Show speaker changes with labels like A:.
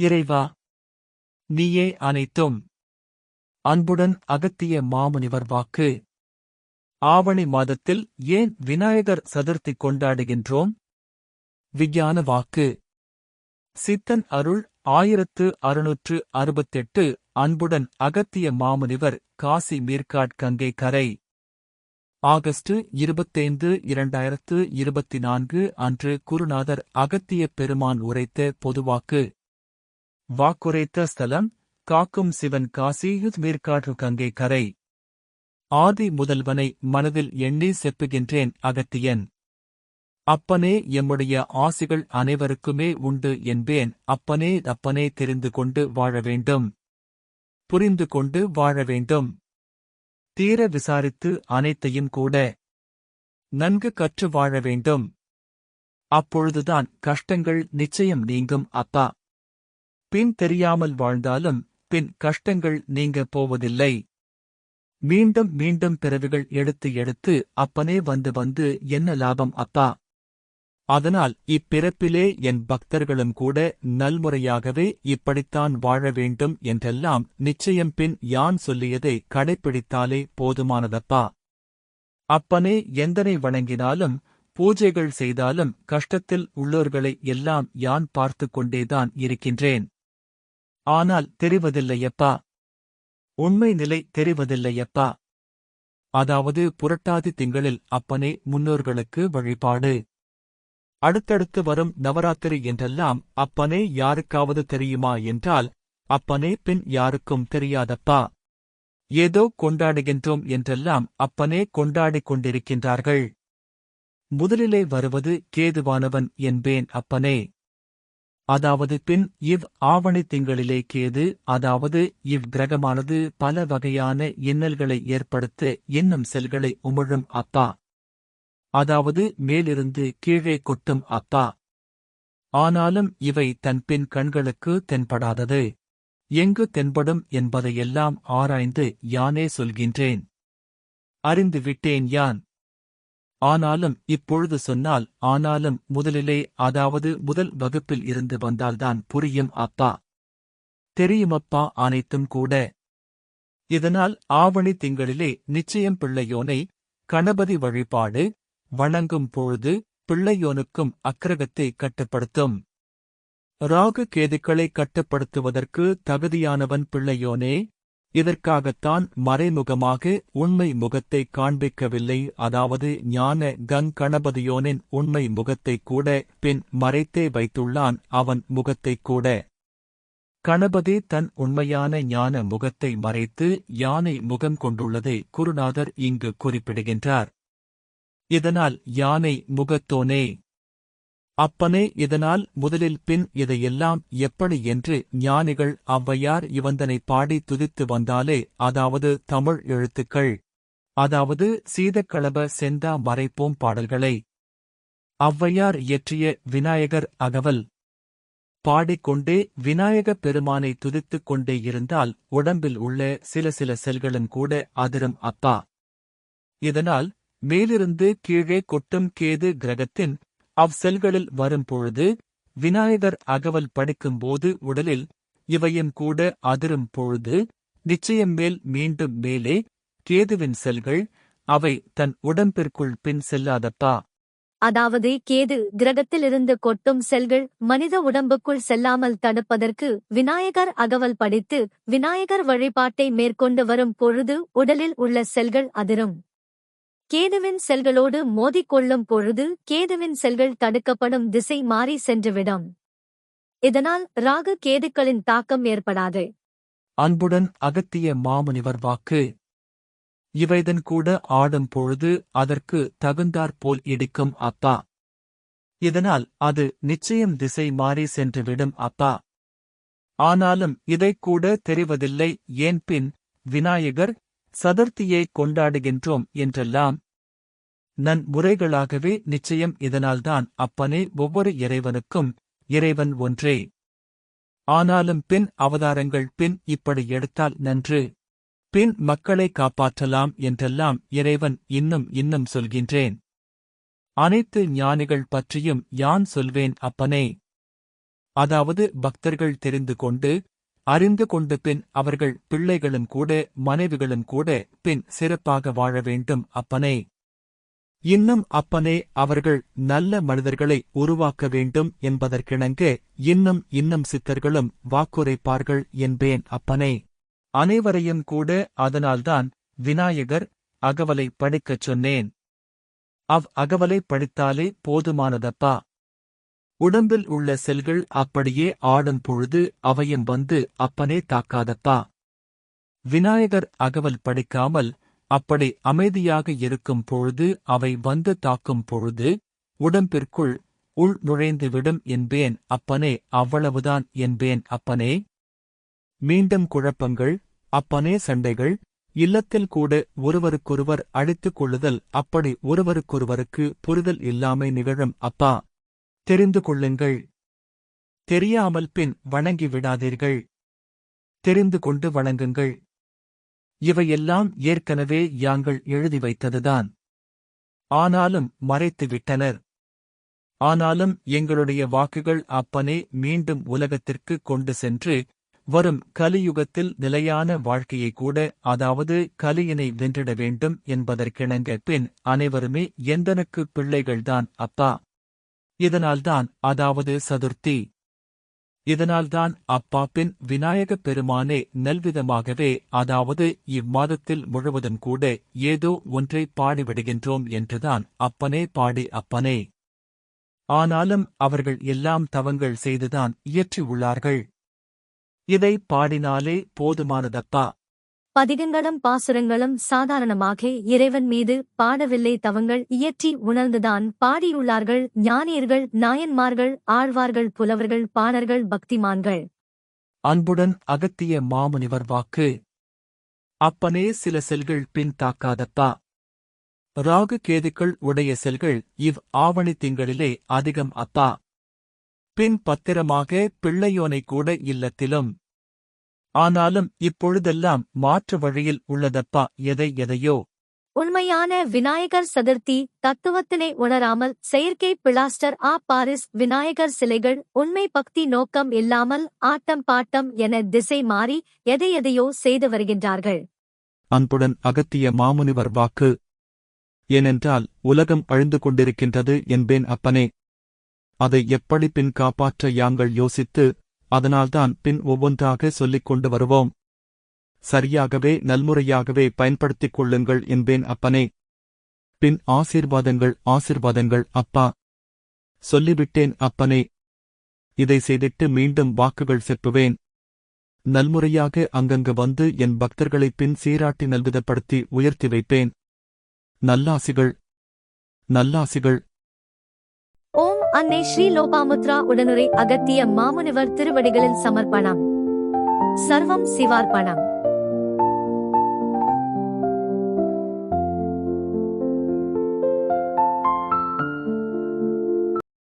A: இறைவா நீயே அனைத்தும். அன்புடன் அகத்திய மாமுனிவர் வாக்கு. ஆவணி மாதத்தில் ஏன் விநாயகர் சதுர்த்தி கொண்டாடுகின்றோம்? விஞ்ஞான வாக்கு. சித்தன் அருள் ஆயிரத்து அறுநூற்று அறுபத்தெட்டு. அன்புடன் அகத்திய மாமுனிவர் காசி மீர்காட் கங்கை கரை. ஆகஸ்ட் இருபத்தைந்து இரண்டாயிரத்து இருபத்தி நான்கு அன்று குருநாதர் அகத்திய பெருமான் உரைத்த பொதுவாக்கு. வாக்குரைத்த ஸ்தலம் காக்கும் சிவன் காசியுத் மீர்காற்று கங்கை கரை. ஆதி முதல்வனை மனதில் எண்ணி செப்புகின்றேன் அகத்தியன். அப்பனே எம்முடைய ஆசிகள் அனைவருக்குமே உண்டு என்பேன். அப்பனே அப்பனே தெரிந்து கொண்டு வாழ வேண்டும். புரிந்து கொண்டு வாழ வேண்டும். தீர விசாரித்து அனைத்தையும் கூட நன்கு கற்று வாழ வேண்டும். அப்பொழுதுதான் கஷ்டங்கள் நிச்சயம் நீங்கும் அப்பா. பின் தெரியாமல் வாழ்ந்தாலும் பின் கஷ்டங்கள் நீங்க போவதில்லை. மீண்டும் மீண்டும் பிறவிகள் எடுத்து எடுத்து அப்பனே வந்து வந்து என்ன லாபம் அப்பா? அதனால் இப்பிறப்பிலே என் பக்தர்களும் கூட நல்முறையாகவே இப்படித்தான் வாழ வேண்டும் என்றெல்லாம் நிச்சயம் பின் யான் சொல்லியதை கடைப்பிடித்தாலே போதுமானதப்பா? அப்பனே எந்தனை வணங்கினாலும் பூஜைகள் செய்தாலும் கஷ்டத்தில் உள்ளோர்களை எல்லாம் யான் பார்த்து கொண்டேதான் இருக்கின்றேன். ஆனால் தெரிவதில்லையப்பா. உண்மை நிலை தெரிவதில்லையப்பா. அதாவது புரட்டாதி திங்களில் அப்பனே முன்னோர்களுக்கு வழிபாடு. அடுத்தடுத்து வரும் நவராத்திரி என்றெல்லாம் அப்பனே யாருக்காவது தெரியுமா என்றால் அப்பனே பின் யாருக்கும் தெரியாதப்பா. ஏதோ கொண்டாடுகின்றோம் என்றெல்லாம் அப்பனே கொண்டாடிக் கொண்டிருக்கின்றார்கள். முதலிலே வருவது கேதுவானவன் என்பேன் அப்பனே. அதாவது பின் இவ் ஆவணி திங்களிலே கேது அதாவது இவ் கிரகமானது பல வகையான இன்னல்களை ஏற்படுத்த இன்னும் செல்களை உமிழும் அப்பா. அதாவது மேலிருந்து கீழே கொட்டும் அப்பா. ஆனாலும் இவை தன் பின் கண்களுக்கு தென்படாதது. எங்கு தென்படும் என்பதையெல்லாம் ஆராய்ந்து யானே சொல்கின்றேன். அறிந்து விட்டேன் யான். ஆனாலும் இப்பொழுது சொன்னால் ஆனாலும் முதலிலே அதாவது முதல் வகுப்பில் இருந்து வந்தால்தான் புரியும் அப்பா. தெரியுமப்பா அனைத்தும் கூட. இதனால் ஆவணி திங்களிலே நிச்சயம் பிள்ளையோனை கணபதி வழிபாடு வணங்கும் பொழுது பிள்ளையோனுக்கும் அக்கிரகத்தை கட்டுப்படுத்தும். ராகு கேதுக்களை கட்டுப்படுத்துவதற்கு தகுதியானவன் பிள்ளையோனே இதற்காகத்தான் மறைமுகமாக உண்மை முகத்தை காண்பிக்கவில்லை. அதாவது ஞான கங் கணபதியோனின் உண்மை முகத்தை கூட பின் மறைத்தே வைத்துள்ளான். அவன் முகத்தை கூட. கணபதி தன் உண்மையான ஞான முகத்தை மறைத்து யானை முகம் கொண்டுள்ளதை குருநாதர் இங்கு குறிப்பிடுகின்றார். இதனால் யானை முகத்தோனே அப்பனே இதனால் முதலில் பின் இதையெல்லாம் எப்படி என்று ஞானிகள் ஔவையார் இவந்தனை பாடி துதித்து வந்தாலே அதாவது தமிழ் எழுத்துக்கள். அதாவது சீதக்களப செந்தா மறைப்போம் பாடல்களை. ஔவையார் இயற்றிய விநாயகர் அகவல். பாடிக்கொண்டே விநாயகப் பெருமானை துதித்துக் கொண்டே இருந்தால் உடம்பில் உள்ள சில சில செல்களும் கூட அதிரும் அப்பா. இதனால் மேலிருந்து கீழே கொட்டும் கேது கிரகத்தின் அவ்செல்களில் வரும்பொழுது விநாயகர் அகவல் படிக்கும்போது உடலில் இவையும் கூட அதிரும் பொழுது நிச்சயம் மேல் மீண்டும் மேலே கேதுவின் செல்கள் அவை தன் உடம்பிற்குள் பின் செல்லாதப்பா.
B: அதாவது கேது கிரகத்திலிருந்து கொட்டும் செல்கள் மனித உடம்புக்குள் செல்லாமல் தடுப்பதற்கு விநாயகர் அகவல் படித்து விநாயகர் வழிபாட்டை மேற்கொண்டு வரும் பொழுது உடலில் உள்ள செல்கள் அதிரும். கேதுவின் செல்களோடு மோதிக்கொள்ளும் பொழுது கேதுவின் செல்கள் தடுக்கப்படும் திசை மாறி சென்றுவிடும். இதனால் ராகு கேதுக்களின் தாக்கம் ஏற்படாது.
A: அன்புடன் அகத்திய மாமுனிவர் வாக்கு. இவைதன் கூட ஆடும் பொழுது அதற்கு தகுந்தாற்போல் இடிக்கும் அப்பா. இதனால் அது நிச்சயம் திசை மாறி சென்றுவிடும் அப்பா. ஆனாலும் இதைக்கூட தெரிவதில்லை. ஏன் பின் விநாயகர் சதுர்த்தியை கொண்டாடுகின்றோம் என்றெல்லாம் நன் முறைகளாகவே நிச்சயம் இதனால்தான் அப்பனே ஒவ்வொரு இறைவனுக்கும் இறைவன் ஒன்றே. ஆனாலும் பின் அவதாரங்கள் பின் இப்படி எடுத்தால் நன்று. பின் மக்களை காப்பாற்றலாம் என்றெல்லாம் இறைவன் இன்னும் இன்னும் சொல்கின்றேன். அனைத்து ஞானிகள் பற்றியும் யான் சொல்வேன் அப்பனே. அதாவது பக்தர்கள் தெரிந்து கொண்டு அறிந்து கொண்டு பின் அவர்கள் பிள்ளைகளும் கூட மனைவிகளும் கூட பின் சிறப்பாக வாழ வேண்டும் அப்பனே. இன்னும் அப்பனே அவர்கள் நல்ல மனிதர்களை உருவாக்க வேண்டும் என்பதற்கிணங்க இன்னும் இன்னும் சித்தர்களும் வாக்குரைப்பார்கள் என்பேன் அப்பனே. அனைவரையும் கூட அதனால்தான் விநாயகர் அகவலை படிக்கச் சொன்னேன். அவ் அகவலை படித்தாலே போதுமானதப்பா. உடம்பில் உள்ள செல்கள் அப்படியே ஆடும் பொழுது அவையும் வந்து அப்பனே தாக்காதப்பா. விநாயகர் அகவல் படிக்காமல் அப்படி அமைதியாக இருக்கும் பொழுது அவை வந்து தாக்கும் பொழுது உடம்பிற்குள் உள் நுழைந்துவிடும் என்பேன் அப்பனே அவ்வளவுதான் என்பேன் அப்பனே. மீண்டும் குழப்பங்கள் அப்பனே சண்டைகள் இல்லத்தில் கூட ஒருவருக்கொருவர் அழித்துக் கொள்ளுதல் அப்படி ஒருவருக்கொருவருக்கு புரிதல் இல்லாமை நிகழும் அப்பா. தெரிந்து கொள்ளுங்கள். தெரியாமல் பின் வணங்கி விடாதீர்கள். தெரிந்து கொண்டு வணங்குங்கள். இவையெல்லாம் ஏற்கனவே யாங்கள் எழுதி வைத்ததுதான். ஆனாலும் மறைத்து விட்டனர். ஆனாலும் எங்களுடைய வாக்குகள் அப்பனே மீண்டும் உலகத்திற்கு கொண்டு சென்று வரும் கலியுகத்தில் நிலையான வாழ்க்கையை கூட அதாவது கலியினை வென்றிட வேண்டும் என்பதற்கிணங்க பின் அனைவருமே எந்தனுக்கு பிள்ளைகள்தான் அப்பா. இதனால்தான் அதாவது சதுர்த்தி. இதனால்தான் அப்பாப்பின் விநாயகப் பெருமானே நல்விதமாகவே அதாவது இம்மாதத்தில் முழுவதும் கூட ஏதோ ஒன்றை பாடிவிடுகின்றோம் என்றுதான் அப்பனே பாடி அப்பனே. ஆனாலும் அவர்கள் எல்லாம் தவங்கள் செய்துதான் இயற்றியுள்ளார்கள். இதை பாடினாலே போதுமானதப்பா?
B: பதிகங்களும் பாசுரங்களும் சாதாரணமாக இறைவன் மீது பாடவில்லை தவங்கள் இயற்றி உணர்ந்துதான் பாடியுள்ளார்கள் ஞானியர்கள் நாயன்மார்கள் ஆழ்வார்கள் புலவர்கள் பாணர்கள் பக்திமான்கள்.
A: அன்புடன் அகத்திய மாமுனிவர் வாக்கு. அப்பனே சில செல்கள் பின் தாக்காதப்பா. ராகு கேதுக்கள் உடைய செல்கள் இவ் ஆவணி திங்களிலே அதிகம் அப்பா. பின் பத்திரமாக பிள்ளையோனை கூட இல்லத்திலும். ஆனாலும் இப்பொழுதெல்லாம் மாற்று வழியில் உள்ளதப்பா எதை எதையோ.
B: உண்மையான விநாயகர் சதுர்த்தி தத்துவத்தினை உணராமல் செயற்கை பிளாஸ்டர் ஆ பாரிஸ் விநாயகர் சிலைகள் உண்மை பக்தி நோக்கம் இல்லாமல் ஆட்டம் பாட்டம் என திசை மாறி எதை எதையோ செய்து வருகின்றார்கள்.
A: அன்புடன் அகத்திய மாமுனிவர் வாக்கு. ஏனென்றால் உலகம் அழிந்து கொண்டிருக்கின்றது என்பேன் அப்பனே. அதை எப்படி பின் காப்பாற்ற யாங்கள் யோசித்து அதனால்தான் பின் ஒவ்வொன்றாக சொல்லிக் கொண்டு வருவோம். சரியாகவே நல்முறையாகவே பயன்படுத்திக் கொள்ளுங்கள் என்பேன் அப்பனே. பின் ஆசீர்வாதங்கள் ஆசீர்வாதங்கள் அப்பா. சொல்லிவிட்டேன் அப்பனே. இதை செய்திட்டு மீண்டும் வாக்குகள் செப்புவேன். நல்முறையாக அங்கங்கு வந்து என் பக்தர்களை பின் சீராட்டி நல்விதப்படுத்தி உயர்த்தி வைப்பேன். நல்லாசிகள். நல்லாசிகள்.
B: அன்னை ஸ்ரீ லோபாமுத்ரா உடனுரை அகத்திய மாமுனிவர் திருவடிகளில் சமர்ப்பணம். சர்வம் சிவார்ப்பணம்.